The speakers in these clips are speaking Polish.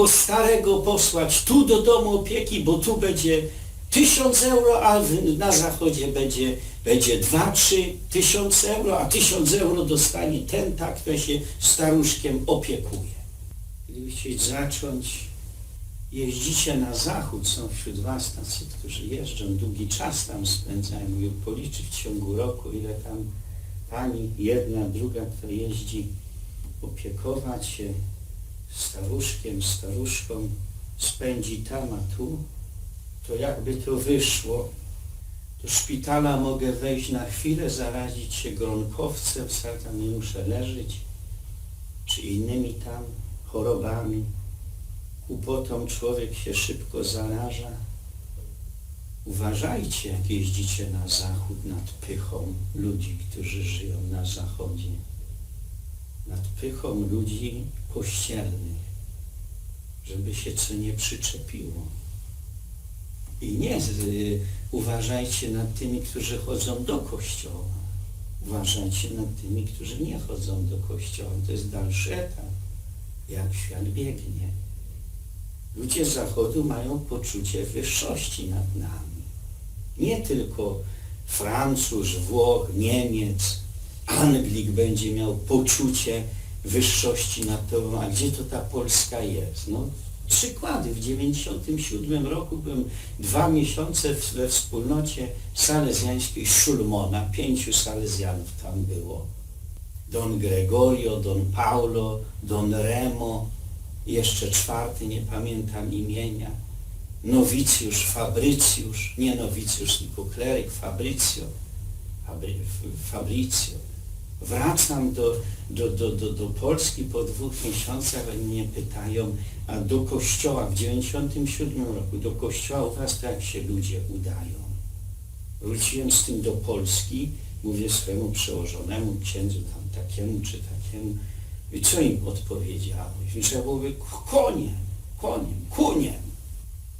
albo starego posłać tu do domu opieki, bo tu będzie tysiąc euro, a na zachodzie będzie, będzie dwa, trzy tysiące euro, a tysiąc euro dostanie ten tak, kto się staruszkiem opiekuje. Gdybyście zacząć jeździcie na zachód, są wśród Was tacy, którzy jeżdżą, długi czas tam spędzają, i policzyć w ciągu roku, ile tam pani jedna, druga, która jeździ opiekować się staruszkiem, staruszką, spędzi tam, a tu, to jakby to wyszło, do szpitala mogę wejść na chwilę, zarazić się gronkowcem, wcale tam nie muszę leżeć, czy innymi tam chorobami. Głupotą człowiek się szybko zaraża. Uważajcie, jak jeździcie na zachód nad pychą ludzi, którzy żyją na zachodzie. Nad pychą ludzi kościelnych, żeby się co nie przyczepiło. I nie z, y, uważajcie nad tymi, którzy chodzą do kościoła. Uważajcie nad tymi, którzy nie chodzą do kościoła. To jest dalszy etap, jak świat biegnie. Ludzie Zachodu mają poczucie wyższości nad nami. Nie tylko Francuz, Włoch, Niemiec, Anglik będzie miał poczucie wyższości nad tobą, a gdzie to ta Polska jest? No, przykłady. W 97 roku byłem dwa miesiące we wspólnocie salezjańskiej Szulmona. Pięciu salezjanów tam było. Don Gregorio, Don Paulo, Don Remo, jeszcze czwarty, nie pamiętam imienia, nowicjusz Fabrycjusz, nie nowicjusz, tylko kleryk Fabrycjo, Fabry. Wracam do, do, do, do, do Polski po dwóch miesiącach, oni mnie pytają, a do kościoła w 97 roku, do kościoła u was to jak się ludzie udają? Wróciłem z tym do Polski, mówię swojemu przełożonemu księdzu tam takiemu czy takiemu, i co im odpowiedziałeś? I trzeba byłoby koniem, koniem, kuniem.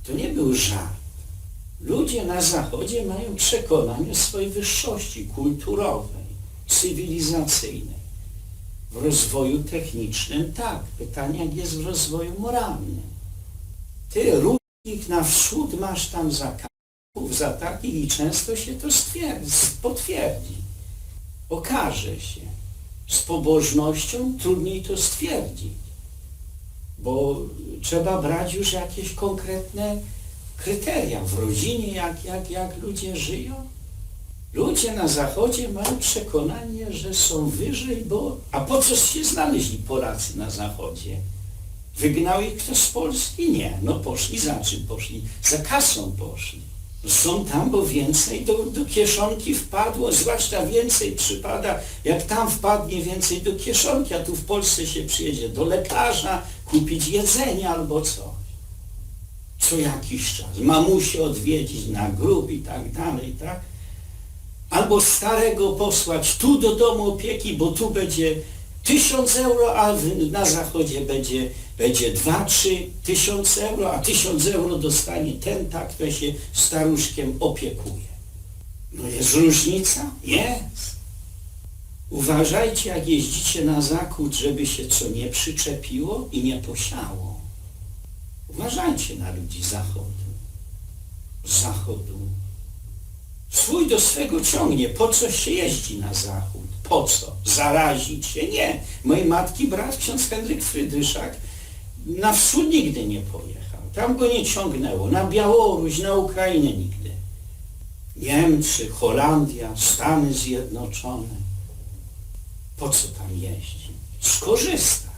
To nie był żart. Ludzie na Zachodzie mają przekonanie o swojej wyższości kulturowej, cywilizacyjnej. W rozwoju technicznym tak. Pytanie, jak jest w rozwoju moralnym. Ty, różnik na wschód masz tam za kapów, za takich i często się to potwierdzi. Okaże się. Z pobożnością trudniej to stwierdzić, bo trzeba brać już jakieś konkretne kryteria w rodzinie, jak, jak, jak ludzie żyją. Ludzie na zachodzie mają przekonanie, że są wyżej, bo... A po co się znaleźli Polacy na zachodzie? Wygnał ich kto z Polski? Nie. No poszli za czym poszli? Za kasą poszli. Są tam, bo więcej do, do kieszonki wpadło, zwłaszcza więcej przypada, jak tam wpadnie więcej do kieszonki, a tu w Polsce się przyjedzie do lekarza, kupić jedzenie albo coś. Co jakiś czas. Mamusię odwiedzić na grób i tak dalej, tak? Albo starego posłać tu do domu opieki, bo tu będzie tysiąc euro, a na zachodzie będzie, będzie dwa, trzy tysiące euro, a tysiąc euro dostanie ten tak, kto się staruszkiem opiekuje. No jest różnica? Jest. Uważajcie, jak jeździcie na zachód, żeby się co nie przyczepiło i nie posiało. Uważajcie na ludzi zachodu. Zachodu. Swój do swego ciągnie. Po co się jeździ na zachód? Po co? Zarazić się? Nie. Mojej matki brat, ksiądz Henryk Frydryszak, na wschód nigdy nie pojechał. Tam go nie ciągnęło. Na Białoruś, na Ukrainę nigdy. Niemcy, Holandia, Stany Zjednoczone. Po co tam jeździ? Skorzysta.